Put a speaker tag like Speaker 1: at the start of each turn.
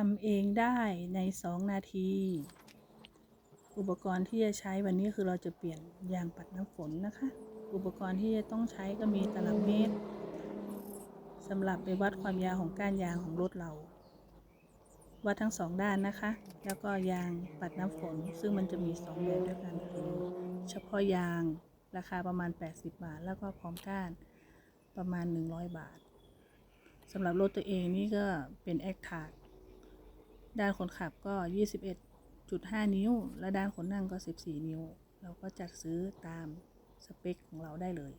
Speaker 1: ทำเองได้ใน 2 นาที อุปกรณ์ที่จะใช้วันนี้คือเราจะเปลี่ยนยางปัดน้ำฝนนะคะ อุปกรณ์ที่จะต้องใช้ก็มีตลับเมตรสำหรับไปวัดความยาวของก้านยางของรถเรา วัดทั้งสองด้านนะคะ แล้วก็ยางปัดน้ำฝน ซึ่งมันจะมีสองแบบด้วยกันคือเฉพาะยางราคาประมาณ 80 บาท แล้วก็พร้อมก้านประมาณ 100 บาทสำหรับรถตัวเองนี่ก็เป็นแอคทาร์ ด้านคนขับก็ 21.5 นิ้ว และด้านคนนั่งก็ 14 นิ้ว เราก็จัดซื้อตามสเปคของเราได้เลย